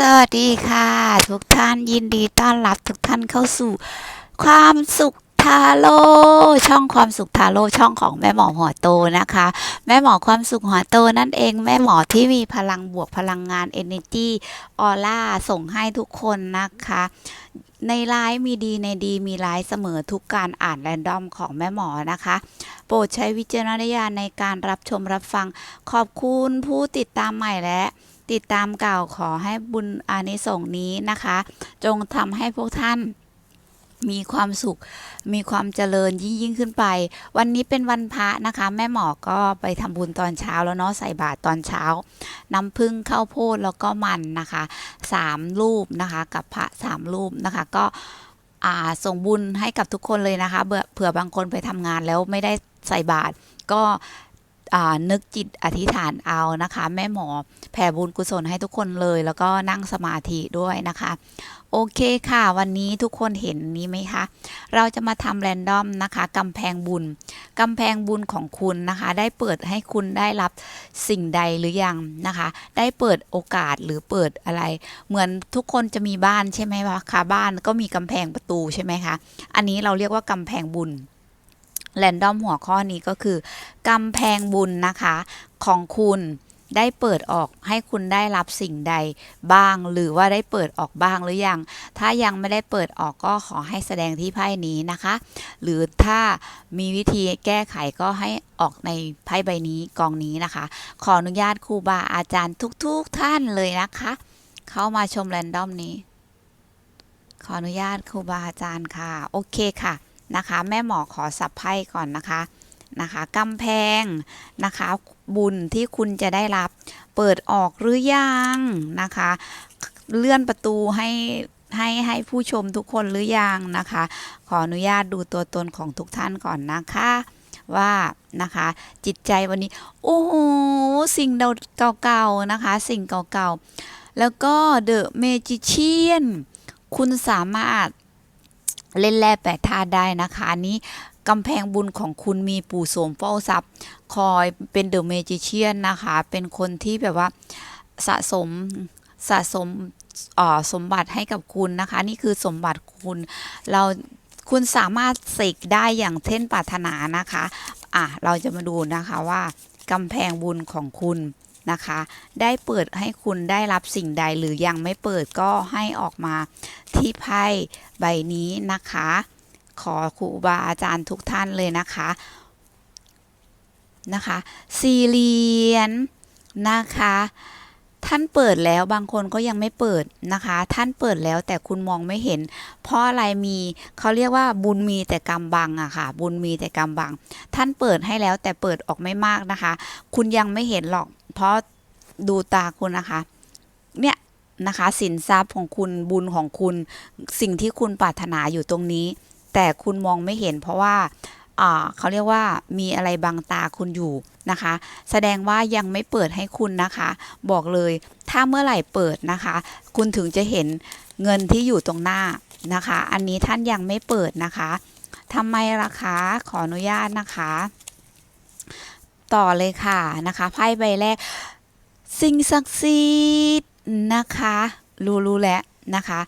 สวัสดีค่ะ ทุกท่านยินดีต้อนรับทุกท่านเข้าสู่ ความสุขทาโร่ช่องความสุขทาโร่ช่องของแม่หมอหัวโตนะคะ แม่หมอความสุขหัวโตนั่นเอง แม่หมอที่มีพลังบวกพลังงาน energy ออร่าส่งให้ทุกคนนะคะ ในไลฟ์มีดีในดีมีไลฟ์เสมอทุกการอ่านแรนดอมของแม่หมอนะคะ โปรดใช้วิจารณญาณในการรับชมรับฟังขอบคุณผู้ติดตามใหม่และ ติดตามเก่าขอให้บุญอานิสงส์นี้นะคะ จงทำให้พวกท่านมีความสุข มีความเจริญยิ่งยิ่งขึ้นไป วันนี้เป็นวันพระนะคะ แม่หมอก็ไปทำบุญตอนเช้าแล้วเนาะใส่บาตรตอนเช้า น้ำผึ้งข้าวโพดแล้วก็มันนะคะสามรูปนะคะ กับพระสามรูปนะคะ ก็ส่งบุญให้กับทุกคนเลยนะคะเผื่อบางคนไปทำงานแล้วไม่ได้ใส่บาตรก็ นึกจิตอธิษฐานเอานะคะ แม่หมอแผ่บุญกุศลให้ทุกคนเลย แล้วก็นั่งสมาธิด้วยนะคะ โอเคค่ะ วันนี้ทุกคนเห็นนี้ไหมคะ เราจะมาทำแรนดอมนะคะกำแพงบุญกำแพงบุญของคุณนะคะ ได้เปิดให้คุณได้รับสิ่งใดหรือยังนะคะ ได้เปิดโอกาสหรือเปิดอะไร เหมือนทุกคนจะมีบ้านใช่ไหมคะบ้านก็มีกำแพงประตูใช่ไหมคะ อันนี้เราเรียกว่ากำแพงบุญ แรนดอมหัวข้อนี้ก็คือกำแพงบุญนะคะ ของคุณได้เปิดออกให้คุณได้รับสิ่งใดบ้าง หรือว่าได้เปิดออกบ้างหรือยัง ถ้ายังไม่ได้เปิดออกก็ขอให้แสดงที่ไพ่นี้นะคะ หรือถ้ามีวิธีแก้ไขก็ให้ออกในไพ่ใบนี้กองนี้นะคะ ขออนุญาตครูบาอาจารย์ทุกๆทท่านเลยนะคะ เข้ามาชมแรนดอมนี้ ขออนุญาตครูบาอาจารย์ค่ะ โอเคค่ะ นะคะ แม่หมอขอสับไพ่ก่อนนะคะนะคะกำแพงนะคะ บุญที่คุณจะได้รับ เปิดออกหรือยังนะคะ เลื่อนประตูให้ให้ให้ผู้ชมทุกคนหรือยังนะคะ ขออนุญาตดูตัวตนของทุกท่านก่อนนะคะว่านะคะจิตใจวันนี้ โอ้โหสิ่งเก่าๆนะคะ สิ่งเก่าๆ แล้วก็เดอะเมจิเชียนคุณสามารถ เล่นแร่แปดธาตุได้นะคะอันนี้กำแพงบุญของคุณมีปู่โสมเฝ้าทรัพย์ คอยเป็นเดอะเมจิเชียนนะคะ เป็นคนที่แบบว่าสะสมสะสมอสมบัติให้กับคุณนะคะ นี่คือสมบัติคุณเราคุณสามารถเสกได้อย่างเช่นปรารถนานะคะ อะ เราจะมาดูนะคะว่ากำแพงบุญของคุณ นะคะ ได้เปิดให้คุณได้รับสิ่งใดหรือยังไม่เปิดก็ให้ออกมาที่ไพ่ใบนี้นะคะ ขอครูบาอาจารย์ทุกท่านเลยนะคะนะคะสี่เหรียญนะคะ ท่านเปิดแล้วบางคนก็ยังไม่เปิดนะคะ ท่านเปิดแล้วแต่คุณมองไม่เห็น เพราะอะไรมีเขาเรียกว่าบุญมีแต่กรรมบังอะค่ะ บุญมีแต่กรรมบัง ท่านเปิดให้แล้วแต่เปิดออกไม่มากนะคะ คุณยังไม่เห็นหรอก เพราะดูตาคุณนะคะ เนี่ยนะคะสินทรัพย์ของคุณบุญของคุณ สิ่งที่คุณปรารถนาอยู่ตรงนี้ แต่คุณมองไม่เห็นเพราะว่าเขาเรียกว่ามีอะไรบังตาคุณอยู่นะคะ แสดงว่ายังไม่เปิดให้คุณนะคะ บอกเลยถ้าเมื่อไหร่เปิดนะคะ คุณถึงจะเห็นเงินที่อยู่ตรงหน้านะคะ อันนี้ท่านยังไม่เปิดนะคะทำไมล่ะคะขออนุญาตนะคะ ต่อเลยค่ะนะคะไพ่ใบแรก สิ่งศักดิ์สิทธิ์นะคะรู้รู้แล้วนะคะ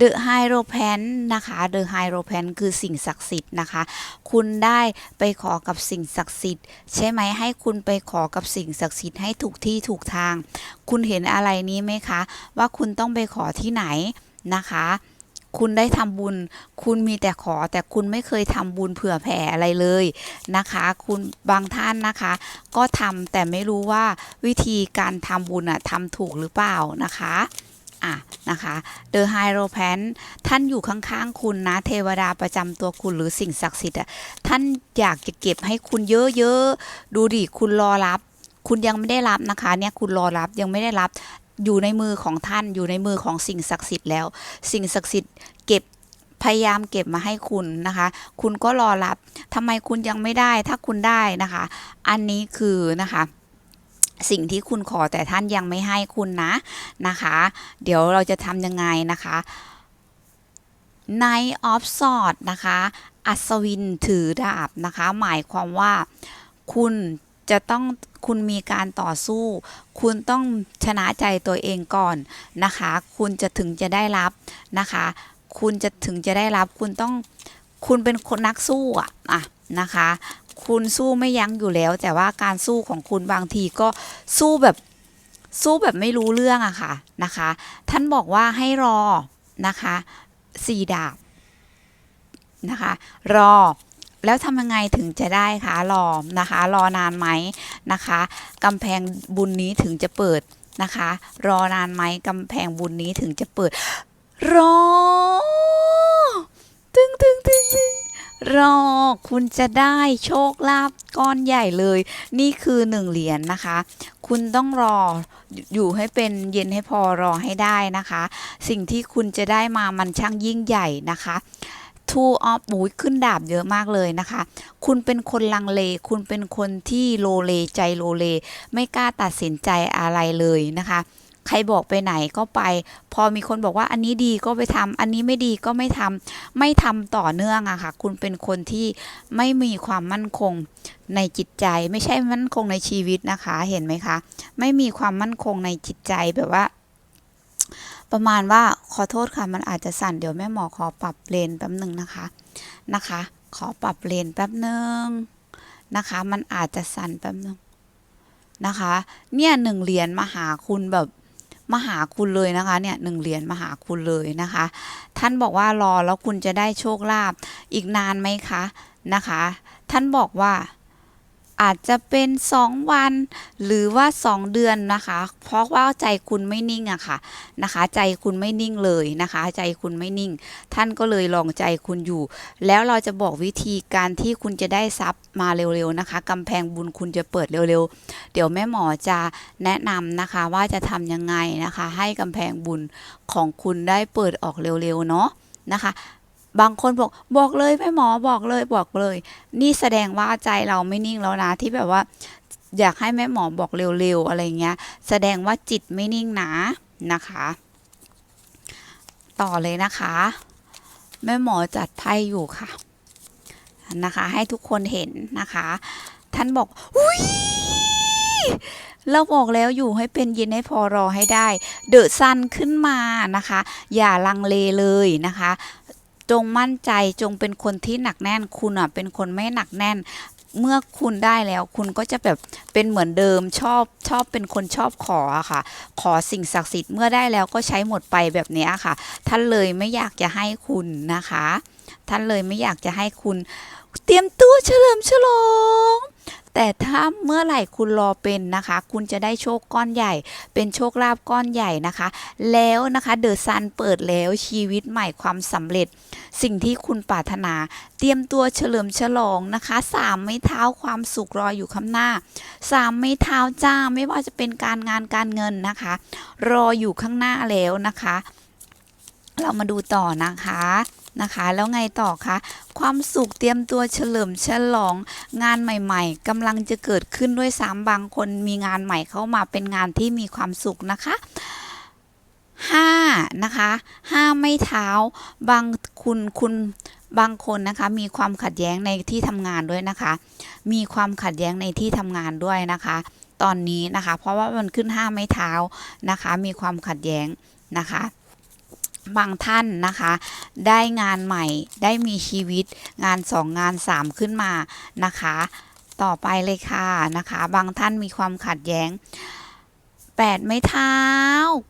The Hierophant นะคะ The Hierophant คือสิ่งศักดิ์สิทธิ์นะคะ คุณได้ไปขอกับสิ่งศักดิ์สิทธิ์ ใช่ไหมให้คุณไปขอกับสิ่งศักดิ์สิทธิ์ให้ถูกที่ถูกทาง คุณเห็นอะไรนี้ไหมคะ ว่าคุณต้องไปขอที่ไหนนะคะ คุณได้ทำบุญ คุณมีแต่ขอแต่คุณไม่เคยทำบุญเผื่อแผ่อะไรเลยนะคะ คุณบางท่านนะคะ ก็ทำแต่ไม่รู้ว่าวิธีการทำบุญอะทำถูกหรือเปล่านะคะอะนะคะ The Hierophant ท่านอยู่ข้างๆคุณนะเทวดาประจำตัวคุณหรือสิ่งศักดิ์สิทธิ์อะท่านอยากจะเก็บให้คุณเยอะๆ ดูดิ คุณรอรับ คุณยังไม่ได้รับนะคะเนี่ยคุณรอรับยังไม่ได้รับ อยู่ในมือของท่านอยู่ในมือของสิ่งศักดิ์สิทธิ์แล้ว สิ่งศักดิ์สิทธิ์เก็บพยายามเก็บมาให้คุณนะคะ คุณก็รอรับทำไมคุณยังไม่ได้ถ้าคุณได้นะคะ อันนี้คือนะคะสิ่งที่คุณขอแต่ท่านยังไม่ให้คุณนะนะคะ เดี๋ยวเราจะทำยังไงนะคะ Knight of Swords นะคะ อัศวินถือดาบนะคะ หมายความว่าคุณ จะต้องคุณมีการต่อสู้ คุณต้องชนะใจตัวเองก่อนนะคะ คุณจะถึงจะได้รับนะคะ คุณจะถึงจะได้รับ คุณต้องคุณเป็นคนนักสู้อะอะนะคะ คุณสู้ไม่ยั้งอยู่แล้ว แต่ว่าการสู้ของคุณบางทีก็สู้แบบสู้แบบไม่รู้เรื่องอะค่ะนะคะ ท่านบอกว่าให้รอนะคะสี่ดาบนะคะ รอ แล้วทำยังไงถึงจะได้คะรอนะคะ รอนานไหมนะคะกำแพงบุญนี้ถึงจะเปิดนะคะ รอนานไหมกำแพงบุญนี้ถึงจะเปิด รอตึงตึงตึงตึงรอคุณจะได้โชคลาภก้อนใหญ่เลย นี่คือหนึ่งเหรียญนะคะ คุณต้องรออยู่ให้เป็นเย็นให้พอรอให้ได้นะคะ สิ่งที่คุณจะได้มามันช่างยิ่งใหญ่นะคะ two of บูขึ้นดาบเยอะมากเลยนะคะ คุณเป็นคนลังเล คุณเป็นคนที่โลเลใจโลเล ไม่กล้าตัดสินใจอะไรเลยนะคะใครบอกไปไหนก็ไป พอมีคนบอกว่าอันนี้ดีก็ไปทำอันนี้ไม่ดีก็ไม่ทำไม่ทำต่อเนื่องอะค่ะ คุณเป็นคนที่ไม่มีความมั่นคงในจิตใจ ไม่ใช่มั่นคงในชีวิตนะคะ เห็นไหมคะ ไม่มีความมั่นคงในจิตใจแบบว่า ประมาณว่าขอโทษค่ะมันอาจจะสั่นเดี๋ยวแม่หมอขอปรับเลนแป๊บหนึ่งนะคะนะคะ ขอปรับเลนแป๊บหนึ่งนะคะ มันอาจจะสั่นแป๊บหนึ่งนะคะ เนี่ยหนึ่งเหรียญมาหาคุณแบบมาหาคุณเลยนะคะเนี่ยหนึ่งเหรียญมาหาคุณเลยนะคะ ท่านบอกว่ารอแล้วคุณจะได้โชคลาภอีกนานไหมคะนะคะ ท่านบอกว่า อาจจะเป็นสองวัน หรือว่าสองเดือนนะคะ เพราะว่าใจคุณไม่นิ่งอะค่ะนะคะ ใจคุณไม่นิ่งเลยนะคะ ใจคุณไม่นิ่ง ท่านก็เลยลองใจคุณอยู่ แล้วเราจะบอกวิธีการที่คุณจะได้ทรัพย์มาเร็วๆนะคะกำแพงบุญคุณจะเปิดเร็วๆ เดี๋ยวแม่หมอจะแนะนำนะคะว่าจะทำยังไงนะคะ ให้กำแพงบุญของคุณได้เปิดออกเร็วๆเนาะนะคะ บางคนบอกบอกเลยแม่หมอบอกเลยบอกเลย นี่แสดงว่าใจเราไม่นิ่งแล้วนะที่แบบว่า อยากให้แม่หมอบอกเร็วๆอะไรเงี้ย แสดงว่าจิตไม่นิ่งนะนะคะ ต่อเลยนะคะ แม่หมอจัดไพ่อยู่ค่ะนะคะ ให้ทุกคนเห็นนะคะ ท่านบอกอุ้ยเราบอกแล้วอยู่ให้เป็นเย็นให้พอรอให้ได้ เดอะซันขึ้นมานะคะ อย่าลังเลเลยนะคะ จงมั่นใจจงเป็นคนที่หนักแน่น คุณอะเป็นคนไม่หนักแน่น เมื่อคุณได้แล้วคุณก็จะแบบเป็นเหมือนเดิมชอบชอบเป็นคนชอบขออะค่ะ ขอสิ่งศักดิ์สิทธิ์เมื่อได้แล้วก็ใช้หมดไปแบบนี้ค่ะ ท่านเลยไม่อยากจะให้คุณนะคะ ท่านเลยไม่อยากจะให้คุณ เตรียมตัวเฉลิมฉลอง แต่ถ้าเมื่อไหร่คุณรอเป็นนะคะ คุณจะได้โชคก้อนใหญ่ เป็นโชคลาภก้อนใหญ่นะคะ แล้วนะคะเดอะซันเปิดแล้วชีวิตใหม่ความสำเร็จ สิ่งที่คุณปรารถนา เตรียมตัวเฉลิมฉลองนะคะสามไม้เท้าความสุขรออยู่ข้างหน้าสามไม้เท้าจ้าไม่ว่าจะเป็นการงานการเงินนะคะ รออยู่ข้างหน้าแล้วนะคะ เรามาดูต่อนะคะ นะคะ แล้วไงต่อคะความสุขเตรียมตัวเฉลิมฉลองงานใหม่ๆกำลังจะเกิดขึ้นด้วยซ้ำบางคนมีงานใหม่เข้ามาเป็นงานที่มีความสุขนะคะห้านะคะห้าไม่เท้าบางคุณคุณบางคนนะคะมีความขัดแย้งในที่ทำงานด้วยนะคะ มีความขัดแย้งในที่ทำงานด้วยนะคะ ตอนนี้นะคะ เพราะว่ามันขึ้นห้าไม้เท้านะคะ มีความขัดแย้งนะคะ บางท่านนะคะ ได้งานใหม่ได้มีชีวิตงานสองงานสามขึ้นมานะคะ ต่อไปเลยค่ะนะคะ บางท่านมีความขัดแย้งแปดไม้เท้า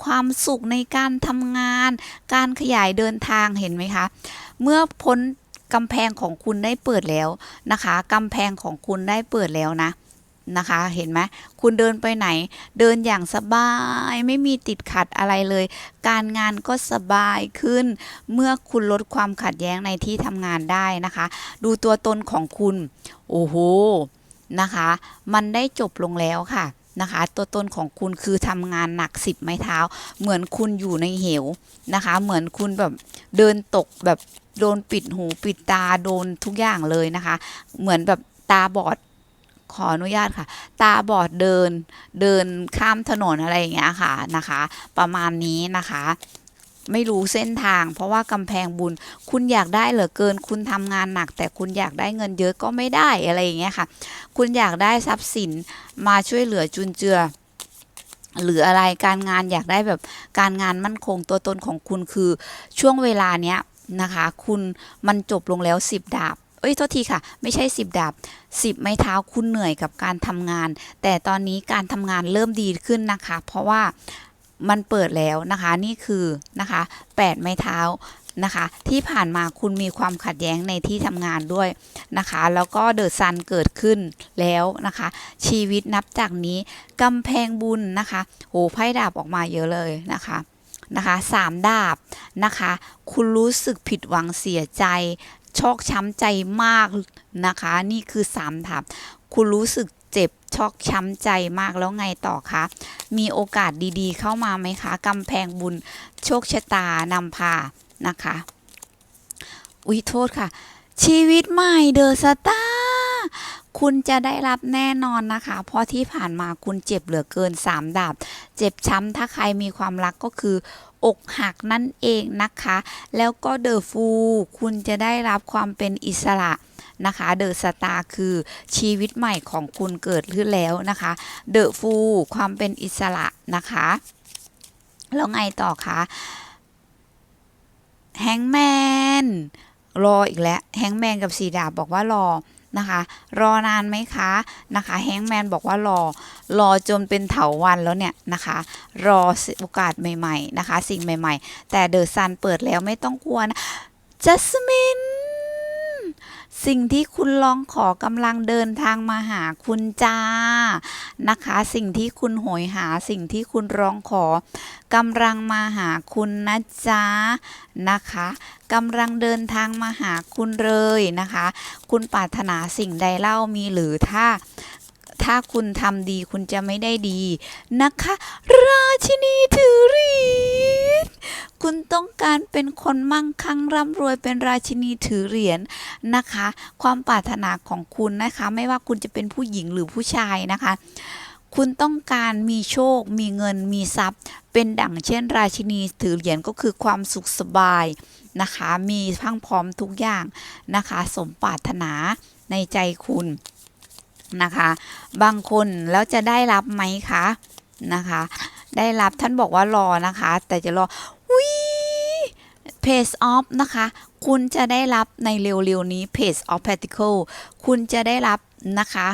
ความสุขในการทำงาน การขยายเดินทางเห็นไหมคะ เมื่อพ้นกำแพงของคุณได้เปิดแล้วนะคะกำแพงของคุณได้เปิดแล้วนะ นะคะเห็นไหมคุณเดินไปไหน เดินอย่างสบายไม่มีติดขัดอะไรเลย การงานก็สบายขึ้น เมื่อคุณลดความขัดแย้งในที่ทำงานได้นะคะ ดูตัวตนของคุณ โอ้โหนะคะ มันได้จบลงแล้วค่ะนะคะ ตัวตนของคุณคือทำงานหนักสิบไม้เท้า เหมือนคุณอยู่ในเหวนะคะ เหมือนคุณแบบเดินตกแบบโดนปิดหูปิดตาโดนทุกอย่างเลยนะคะ เหมือนแบบตาบอด ขออนุญาตค่ะ ตาบอดเดินเดินข้ามถนนอะไรอย่างเงี้ยค่ะนะคะ ประมาณนี้นะคะไม่รู้เส้นทาง เพราะว่ากำแพงบุญ คุณอยากได้เหลือเกิน คุณทำงานหนัก แต่คุณอยากได้เงินเยอะก็ไม่ได้อะไรอย่างเงี้ยค่ะ คุณอยากได้ทรัพย์สินมาช่วยเหลือจุนเจือ หรืออะไรการงานอยากได้แบบการงานมั่นคงตัวตนของคุณคือช่วงเวลาเนี้ยนะคะ คุณมันจบลงแล้วสิบดาบ เอ้ยโทษทีค่ะ ไม่ใช่สิบดาบสิบไม้เท้าคุณเหนื่อยกับการทำงาน แต่ตอนนี้การทำงานเริ่มดีขึ้นนะคะ เพราะว่ามันเปิดแล้วนะคะนี่คือนะคะแปดไม้เท้านะคะ ที่ผ่านมาคุณมีความขัดแย้งในที่ทำงานด้วยนะคะ แล้วก็เดอะซันเกิดขึ้นแล้วนะคะ ชีวิตนับจากนี้กำแพงบุญนะคะโหไพ่ดาบออกมาเยอะเลยนะคะนะคะสามดาบนะคะ คุณรู้สึกผิดหวังเสียใจ ชอกช้ำใจมากนะคะ นี่คือสามดาบคุณรู้สึกเจ็บชอกช้ำใจมากแล้วไงต่อคะ มีโอกาสดีๆ เข้ามาไหมคะกำแพงบุญโชคชะตานำพานะคะอุ๊ยโทษค่ะ ชีวิตใหม่เดอะสตาร์คุณจะได้รับแน่นอนนะคะ เพราะที่ผ่านมาคุณเจ็บเหลือเกิน 3 ดาบ เจ็บช้ำถ้าใครมีความรักก็คือ อกหักนั่นเองนะคะ แล้วก็เดอะฟูคุณจะได้รับความเป็นอิสระนะคะเดอะสตาร์คือชีวิตใหม่ของคุณเกิดขึ้นแล้วนะคะเดอะฟูความเป็นอิสระนะคะ แล้วไงต่อคะแฮงแมนรออีกแล้วแฮงแมนกับสีดาบบอกว่ารอ นะคะ รอนานไหมคะนะคะแฮงแมนบอกว่ารอ รอจนเป็นเถาวันแล้วเนี่ยนะคะ รอโอกาสใหม่ ๆ นะคะ สิ่งใหม่ ๆ แต่เดอะซันเปิดแล้วไม่ต้องกลัวนะจัสมิน สิ่งที่คุณลองขอกำลังเดินทางมาหาคุณจ้านะคะ สิ่งที่คุณโหยหาสิ่งที่คุณร้องขอกำลังมาหาคุณนะจ๊ะนะคะกำลังเดินทางมาหาคุณเลยนะคะ คุณปรารถนาสิ่งใดเล่ามีหรือถ้า ถ้าคุณทำดีคุณจะไม่ได้ดีนะคะ ราชินีถือเหรียญคุณต้องการเป็นคนมั่งคั่งร่ำรวยเป็นราชินีถือเหรียญนะคะ ความปรารถนาของคุณนะคะ ไม่ว่าคุณจะเป็นผู้หญิงหรือผู้ชายนะคะ คุณต้องการมีโชค มีเงินมีทรัพย์ เป็นดั่งเช่น ราชินีถือเหรียญก็คือความสุขสบายนะคะ มีพังพร้อมทุกอย่างนะคะ สมปรารถนาในใจคุณ นะคะ บางคนแล้วจะได้รับไหมคะนะคะ ได้รับท่านบอกว่ารอนะคะ แต่จะรอวิ Page of นะคะ คุณจะได้รับในเร็วๆนี้ Page of Particle คุณจะได้รับ นะคะ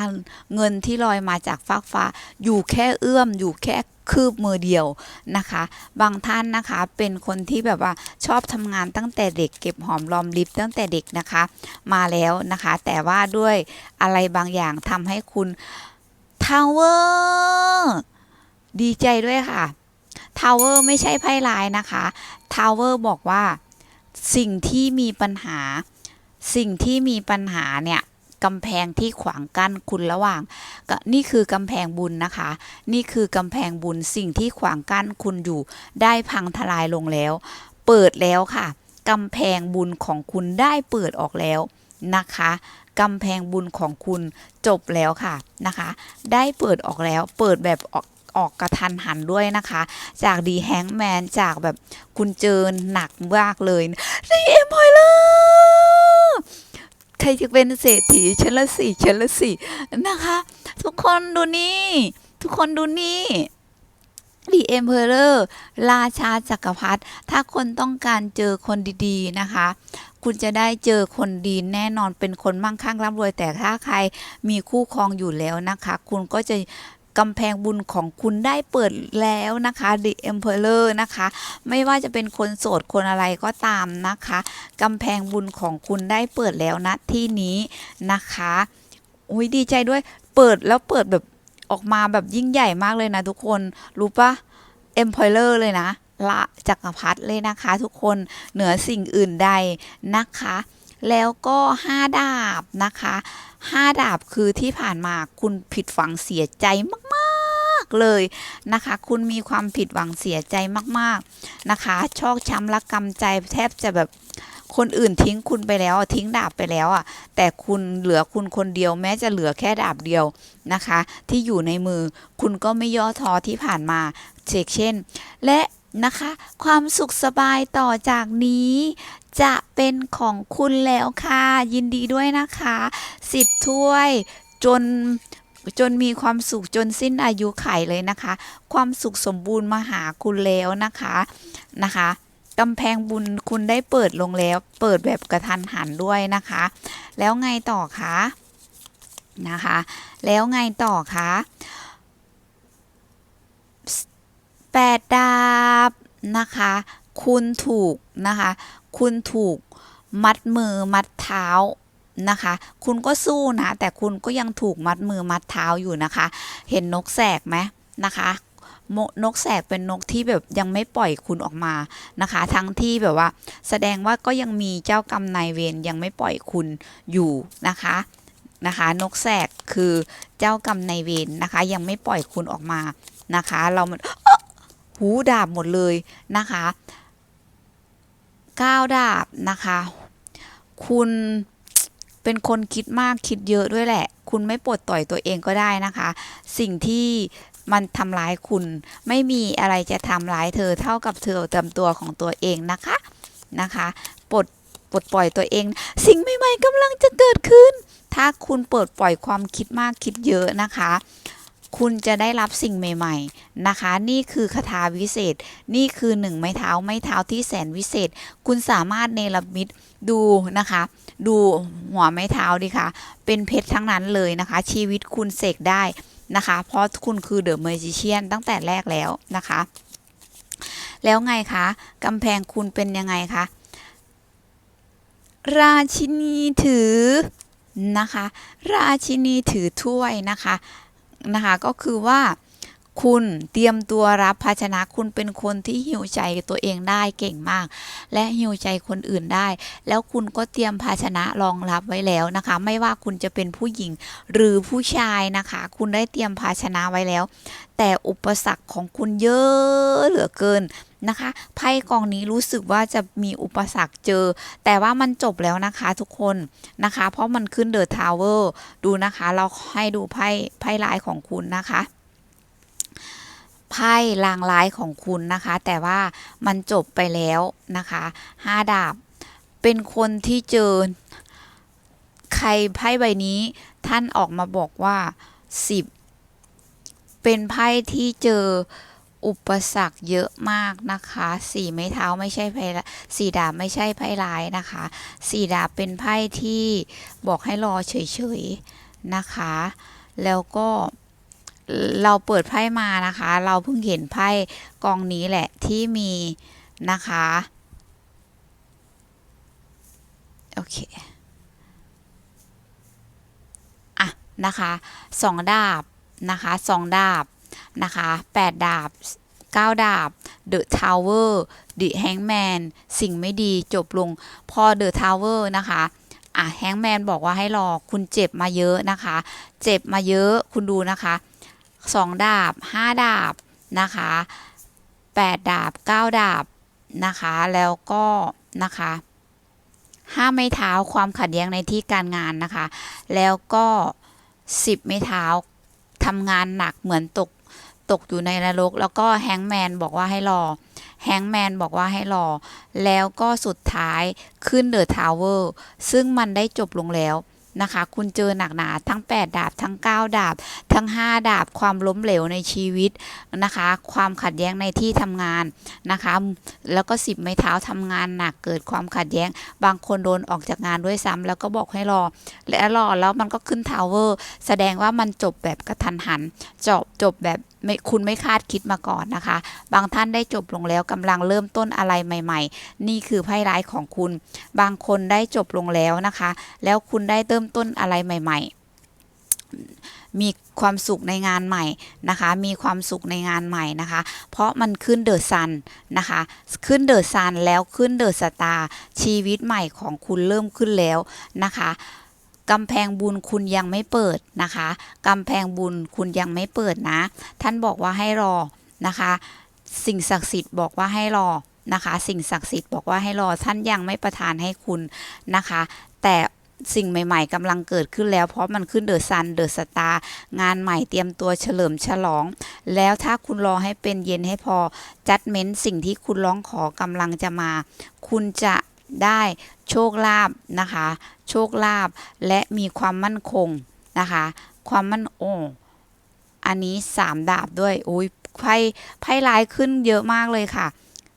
เงินที่ลอยมาจากฟากฟ้า อยู่แค่เอื้อมอยู่แค่คืบมือเดียวนะคะ บางท่านนะคะเป็นคนที่แบบว่าชอบทำงานตั้งแต่เด็กเก็บหอมรอมริบตั้งแต่เด็กนะคะ มาแล้วนะคะ แต่ว่าด้วยอะไรบางอย่างทำให้คุณทาวเวอร์ดีใจด้วยค่ะทาวเวอร์ไม่ใช่ไพ่ลายนะคะทาวเวอร์บอกว่าสิ่งที่มีปัญหา สิ่งที่มีปัญหาเนี่ย กำแพงที่ขวางกั้นคุณระหว่าง นี่คือกำแพงบุญนะคะ นี่คือกำแพงบุญสิ่งที่ขวางกั้นคุณอยู่ได้พังทลายลงแล้ว เปิดแล้วค่ะกำแพงบุญของคุณได้เปิดออกแล้วนะคะกำแพงบุญของคุณจบแล้วค่ะนะคะ ได้เปิดออกแล้วเปิดแบบออกออกกระทันหันด้วยนะคะ จากดีแฮงแมนจากแบบคุณเจอหนักมากเลยรีเอ็มพอยเลอร์ รจะเป็นเศรษฐีชั้นละสี่ชั้นละสี่นะคะ ทุกคนดูนี่ ทุกคนดูนี่ดีเอ็มเพอร์ราชาจักรพรรดิถ้าคนต้องการเจอคนดีๆนะคะ คุณจะได้เจอคนดีแน่นอนเป็นคนมั่งคั่งร่ำรวยแต่ถ้าใครมีคู่ครองอยู่แล้วนะคะ คุณก็จะ กำแพงบุญของคุณได้เปิดแล้วนะคะ The Emperor นะคะ ไม่ว่าจะเป็นคนโสดคนอะไรก็ตามนะคะกำแพงบุญของคุณได้เปิดแล้วนะที่นี้นะคะอุ้ยดีใจด้วยเปิดแล้วเปิดแบบออกมาแบบยิ่งใหญ่มากเลยนะทุกคนรู้ปะ Emperor เลยนะละจักรพรรดิเลยนะคะ ทุกคนเหนือสิ่งอื่นใดนะคะ แล้วก็ห้าดาบนะคะ ห้าดาบคือที่ผ่านมาคุณผิดหวังเสียใจมากๆเลยนะคะ คุณมีความผิดหวังเสียใจมากๆนะคะ ชอกช้ำละกำใจแทบจะแบบคนอื่นทิ้งคุณไปแล้วทิ้งดาบไปแล้วอะแต่คุณเหลือคุณคนเดียวแม้จะเหลือแค่ดาบเดียวนะคะ ที่อยู่ในมือคุณก็ไม่ย่อท้อที่ผ่านมาเชกเช่น และ นะคะ ความสุขสบายต่อจากนี้ จะเป็นของคุณแล้วค่ะ ยินดีด้วยนะคะสิบถ้วยจนจนมีความสุขจนสิ้นอายุไขเลยนะคะ ความสุขสมบูรณ์มาหาคุณแล้วนะคะนะคะกำแพงบุญคุณได้เปิดลงแล้ว เปิดแบบกระทันหันด้วยนะคะ แล้วไงต่อคะนะคะ แล้วไงต่อคะ แปดดาบนะคะ คุณถูกนะคะ คุณถูกมัดมือมัดเท้านะคะ คุณก็สู้นะ แต่คุณก็ยังถูกมัดมือมัดเท้าอยู่นะคะ เห็นนกแสกไหมนะคะโมนกแสกเป็นนกที่แบบยังไม่ปล่อยคุณออกมานะคะ ทั้งที่แบบว่า แสดงว่าก็ยังมีเจ้ากรรมนายเวรยังไม่ปล่อยคุณอยู่นะคะนะคะ นกแสกคือเจ้ากรรมนายเวรนะคะ ยังไม่ปล่อยคุณออกมานะคะ เรามัน หูดาบหมดเลยนะคะก้าวดาบนะคะ คุณเป็นคนคิดมากคิดเยอะด้วยแหละ คุณไม่ปลดต่อยตัวเองก็ได้นะคะ สิ่งที่มันทำร้ายคุณไม่มีอะไรจะทำร้ายเธอเท่ากับเธอจำตัวของตัวเองนะคะนะคะปลดปลดปล่อยตัวเอง สิ่งใหม่ๆกำลังจะเกิดขึ้น ถ้าคุณเปิดปล่อยความคิดมากคิดเยอะนะคะ คุณจะได้รับสิ่งใหม่ ๆ นะคะ นี่คือคาถาวิเศษ นี่คือหนึ่งไม้เท้าไม้เท้าที่แสนวิเศษ คุณสามารถเนรมิตดูนะคะ ดูหัวไม้เท้าดิค่ะ เป็นเพชรทั้งนั้นเลยนะคะ ชีวิตคุณเสกได้นะคะ เพราะคุณคือเดอะเมจิเชียนตั้งแต่แรกแล้วนะคะ แล้วไงคะกำแพงคุณเป็นยังไงคะราชินีถือนะคะ ราชินีถือถ้วยนะคะ นะคะก็คือว่าคุณเตรียมตัวรับภาชนะคุณเป็นคนที่หิวใจตัวเองได้เก่งมาก และหิวใจคนอื่นได้ แล้วคุณก็เตรียมภาชนะรองรับไว้แล้วนะคะ ไม่ว่าคุณจะเป็นผู้หญิงหรือผู้ชายนะคะ คุณได้เตรียมภาชนะไว้แล้ว แต่อุปสรรคของคุณเยอะเหลือเกิน นะคะไพ่กองนี้รู้สึกว่าจะมีอุปสรรคเจอ แต่ว่ามันจบแล้วนะคะทุกคนนะคะ เพราะมันขึ้นเดอะทาวเวอร์ดูนะคะ เราให้ดูไพ่ไพ่ลายของคุณนะคะไพ่ลางร้ายของคุณนะคะ แต่ว่ามันจบไปแล้วนะคะห้าดาบเป็นคนที่เจอ ใครไพ่ใบนี้ ท่านออกมาบอกว่าสิบเป็นไพ่ที่เจอ อุปสรรคเยอะมากนะคะสี่ไม้เท้าไม่ใช่ไพ่สี่ดาบไม่ใช่ไพ่ร้ายนะคะสี่ดาบเป็นไพ่ที่บอกให้รอเฉยๆนะคะ แล้วก็เราเปิดไพ่มานะคะ เราเพิ่งเห็นไพ่กองนี้แหละที่มีนะคะโอเคอะนะคะสองดาบนะคะสองดาบ นะคะแปดดาบเก้าดาบ The Tower The Hangman สิ่งไม่ดีจบลงพอ The Tower นะคะอะแฮงแมนบอกว่าให้รอคุณเจ็บมาเยอะนะคะ เจ็บมาเยอะคุณดูนะคะสองดาบห้าดาบนะคะแปดดาบเก้าดาบนะคะ แล้วก็นะคะห้าไม้เท้าความขัดแย้งในที่การงานนะคะ แล้วก็สิบไม้เท้าทำงานหนักเหมือนตก ตกอยู่ในนรก แล้วก็แฮงแมนบอกว่าให้รอแฮงแมนบอกว่าให้รอ แล้วก็สุดท้ายขึ้นเดอะทาวเวอร์ซึ่งมันได้จบลงแล้วนะคะ คุณเจอหนักหนาทั้ง 8 ดาบ ทั้ง 9 ดาบ ทั้ง 5 ดาบ ความล้มเหลวในชีวิตนะคะ ความขัดแย้งในที่ทำงานนะคะ แล้วก็ 10 ไม้เท้าทำงานหนักเกิดความขัดแย้ง บางคนโดนออกจากงานด้วยซ้ำแล้วก็บอกให้รอ และรอแล้วมันก็ขึ้นทาวเวอร์ แสดงว่ามันจบแบบกระทันหัน จบจบแบบไม่คุณไม่คาดคิดมาก่อนนะคะ บางท่านได้จบลงแล้วกำลังเริ่มต้นอะไรใหม่ ๆ นี่คือไพ่ร้ายของคุณ บางคนได้จบลงแล้วนะคะ แล้วคุณได้เริ่มต้นอะไรใหม่ ๆมีความสุขในงานใหม่นะคะ มีความสุขในงานใหม่นะคะ เพราะมันขึ้นเดอะซันนะคะ ขึ้นเดอะซันแล้วขึ้นเดอะสตาร์ชีวิตใหม่ของคุณเริ่มขึ้นแล้วนะคะ กำแพงบุญคุณยังไม่เปิดนะคะกำแพงบุญคุณยังไม่เปิดนะ ท่านบอกว่าให้รอนะคะ สิ่งศักดิ์สิทธิ์บอกว่าให้รอนะคะ สิ่งศักดิ์สิทธิ์บอกว่าให้รอท่านยังไม่ประทานให้คุณนะคะ แต่สิ่งใหม่ๆกำลังเกิดขึ้นแล้วเพราะมันขึ้นเดอะซันเดอะสตาร์งานใหม่เตรียมตัวเฉลิมฉลอง แล้วถ้าคุณรอให้เป็นเย็นให้พอจัดเม้นสิ่งที่คุณร้องขอกำลังจะมา คุณจะ ได้โชคลาภนะคะ โชคลาภและมีความมั่นคงนะคะ ความมั่นโอ้อันนี้สามดาบด้วยอุ้ยไพ่ไพ่ลายขึ้นเยอะมากเลยค่ะ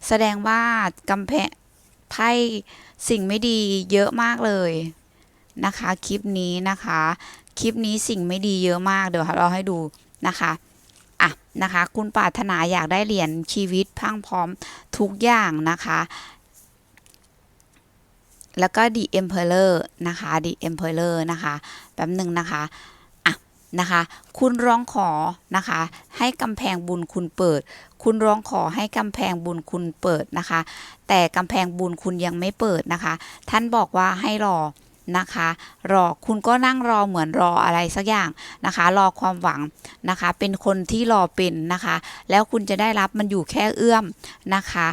แสดงว่ากำแพงไพ่สิ่งไม่ดีเยอะมากเลยนะคะ คลิปนี้นะคะ คลิปนี้สิ่งไม่ดีเยอะมากเดี๋ยวเราให้ดูนะคะอะนะคะ คุณปรารถนาอยากได้เหรียญชีวิตพังพร้อมทุกอย่างนะคะ แล้วก็ The Emperor นะคะ The Emperor นะคะแป๊บหนึ่งนะคะอะนะคะ คุณร้องขอนะคะ ให้กำแพงบุญคุณเปิด คุณร้องขอให้กำแพงบุญคุณเปิดนะคะ แต่กำแพงบุญคุณยังไม่เปิดนะคะ ท่านบอกว่าให้รอนะคะ รอคุณก็นั่งรอเหมือนรออะไรสักอย่างนะคะ รอความหวังนะคะ เป็นคนที่รอเป็นนะคะ แล้วคุณจะได้รับมันอยู่แค่เอื้อมนะคะ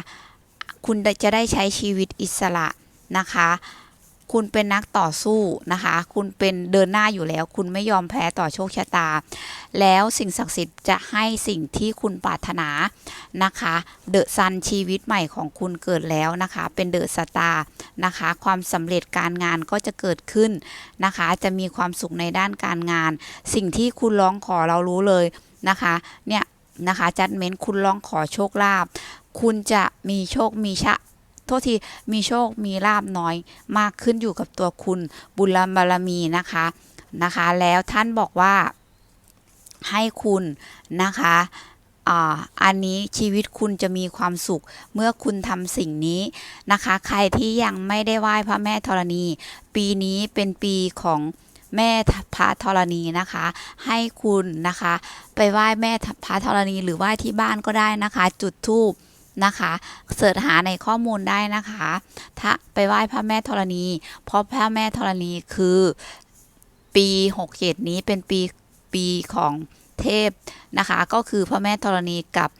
คุณจะได้ใช้ชีวิตอิสระ นะคะ คุณเป็นนักต่อสู้นะคะ คุณเป็นเดินหน้าอยู่แล้ว คุณไม่ยอมแพ้ต่อโชคชะตา แล้วสิ่งศักดิ์สิทธิ์จะให้สิ่งที่คุณปรารถนานะคะ เดอะซันชีวิตใหม่ของคุณเกิดแล้วนะคะ เป็นเดอะสตาร์นะคะ ความสำเร็จการงานก็จะเกิดขึ้นนะคะ จะมีความสุขในด้านการงาน สิ่งที่คุณร้องขอเรารู้เลยนะคะ เนี่ยนะคะจัดเม้นคุณร้องขอโชคลาภคุณจะมีโชคมีชะ โทษทีมีโชคมีลาบน้อย มากขึ้นอยู่กับตัวคุณบุญบารมีนะคะนะคะ แล้วท่านบอกว่าให้คุณนะคะอ่าอันนี้ชีวิตคุณจะมีความสุขเมื่อคุณทำสิ่งนี้นะคะ ใครที่ยังไม่ได้ไหว้พระแม่ธรณี ปีนี้เป็นปีของแม่พระธรณีนะคะ ให้คุณนะคะ ไปไหว้แม่พระธรณีหรือไหว้ที่บ้านก็ได้นะคะ จุดธูป นะคะเสิร์ชหาในข้อมูลได้นะคะ ถ้าไปไหว้พระแม่ธรณี เพราะพระแม่ธรณีคือปี67นี้เป็นปีปีของเทพนะคะ ก็คือพระแม่ธรณีกับ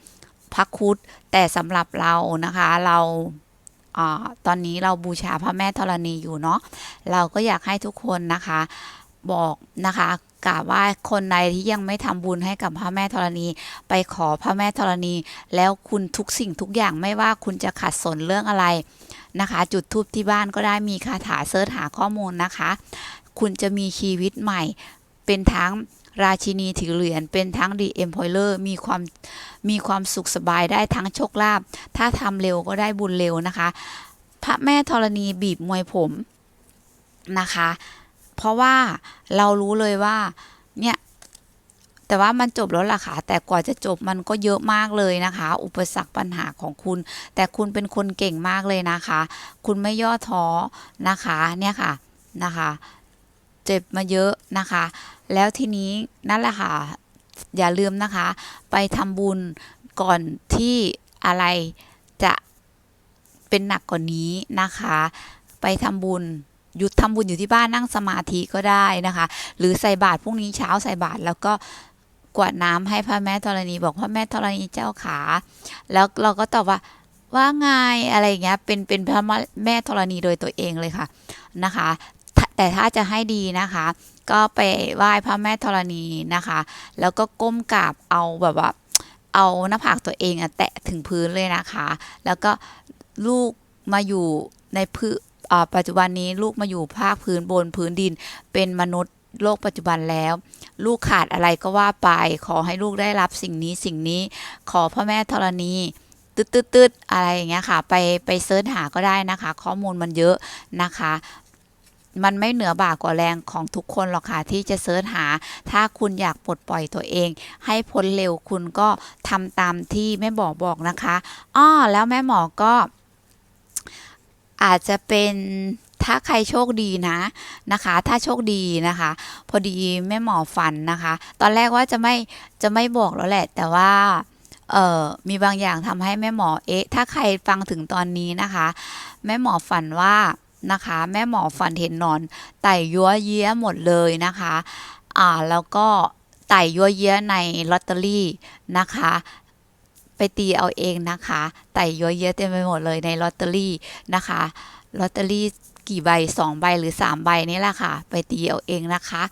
พระคุดแต่สำหรับเรานะคะเราอาตอนนี้เราบูชาพระแม่ธรณีอยู่เนาะเราก็อยากให้ทุกคนนะคะบอกนะคะ กราบไหว่าคนใดที่ยังไม่ทำบุญให้กับพระแม่ธรณี ไปขอพระแม่ธรณี แล้วคุณทุกสิ่งทุกอย่างไม่ว่าคุณจะขัดสนเรื่องอะไรนะคะ จุดทูปที่บ้านก็ได้มีคาถาเสิร์ชหาข้อมูลนะคะ คุณจะมีชีวิตใหม่ เป็นทั้งราชินีถือเหรียญเป็นทั้งดีเอ็มพอยเลอร์มีความมีความสุขสบายได้ทั้งโชคลาภถ้าทำเร็วก็ได้บุญเร็วนะคะ พระแม่ธรณีบีบมวยผมนะคะ เพราะว่าเรารู้เลยว่าเนี่ยแต่ว่ามันจบแล้วล่ะค่ะ แต่กว่าจะจบมันก็เยอะมากเลยนะคะ อุปสรรคปัญหาของคุณ แต่คุณเป็นคนเก่งมากเลยนะคะ คุณไม่ย่อท้อนะคะเนี่ยค่ะนะคะ เจ็บมาเยอะนะคะ แล้วทีนี้นั่นแหละค่ะ อย่าลืมนะคะ ไปทำบุญก่อนที่อะไรจะเป็นหนักกว่านี้นะคะ ไปทำบุญ หยุดทำบุญอยู่ที่บ้านนั่งสมาธิก็ได้นะคะ หรือใส่บาตรพรุ่งนี้เช้าใส่บาตรแล้วก็กวดน้ำให้พระแม่ธรณีบอกพระแม่ธรณีเจ้าขา แล้วเราก็ตอบว่าว่าไงอะไรเงี้ยเป็นเป็นพระแม่ธรณีโดยตัวเองเลยค่ะนะคะ แต่ถ้าจะให้ดีนะคะ ก็ไปไหว้พระแม่ธรณีนะคะ แล้วก็ก้มกราบเอาแบบว่า เอาหน้าผากตัวเองอะแตะถึงพื้นเลยนะคะ แล้วก็ลูกมาอยู่ในพื้น ปัจจุบันนี้ลูกมาอยู่ภาคพื้นบนพื้นดิน เป็นมนุษย์โลกปัจจุบันแล้ว ลูกขาดอะไรก็ว่าไป ขอให้ลูกได้รับสิ่งนี้สิ่งนี้ขอพระแม่ธรณีตึ๊ดตึ๊ดตึ๊ดอะไรอย่างเงี้ยค่ะ ไปไปเสิร์ชหาก็ได้นะคะ ข้อมูลมันเยอะนะคะ มันไม่เหนือบ่ากว่าแรงของทุกคนหรอกค่ะที่จะเสิร์ชหา ถ้าคุณอยากปลดปล่อยตัวเอง ให้พ้นเร็วคุณก็ทำตามที่แม่หมอบอกนะคะอ้อแล้วแม่หมอก็ อาจจะเป็นถ้าใครโชคดีนะนะคะ ถ้าโชคดีนะคะ พอดีแม่หมอฝันนะคะ ตอนแรกว่าจะไม่จะไม่บอกแล้วแหละ แต่ว่าเอ่อมีบางอย่างทำให้แม่หมอเอ๊ะ ถ้าใครฟังถึงตอนนี้นะคะ แม่หมอฝันว่านะคะ แม่หมอฝันเห็นนอนไต่ยัวเยี้ยหมดเลยนะคะ อ่าแล้วก็ไต่ยัวเยี้ยในลอตเตอรี่นะคะ ไปตีเอาเองนะคะไต่เยัวเยี้ยเต็มไปหมดเลยในลอตเตอรี่นะคะลอตเตอรี่กี่ใบสองใบหรือสามใบนี่แหละค่ะ ไปตีเอาเองนะคะ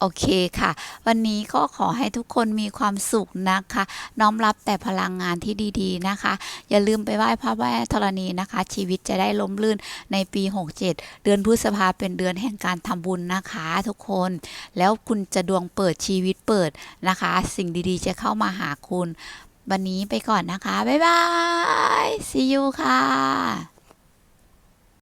โอเคค่ะ วันนี้ก็ขอให้ทุกคนมีความสุขนะคะ น้อมรับแต่พลังงานที่ดีๆนะคะ อย่าลืมไปไหว้พระแม่ธรณีนะคะ ชีวิตจะได้ล้มลื่นในปี 67 เดือนพฤษภาเป็นเดือนแห่งการทำบุญนะคะ ทุกคน แล้วคุณจะดวงเปิดชีวิตเปิดนะคะ สิ่งดีๆจะเข้ามาหาคุณ วันนี้ไปก่อนนะคะ บ๊ายบาย see you ค่ะ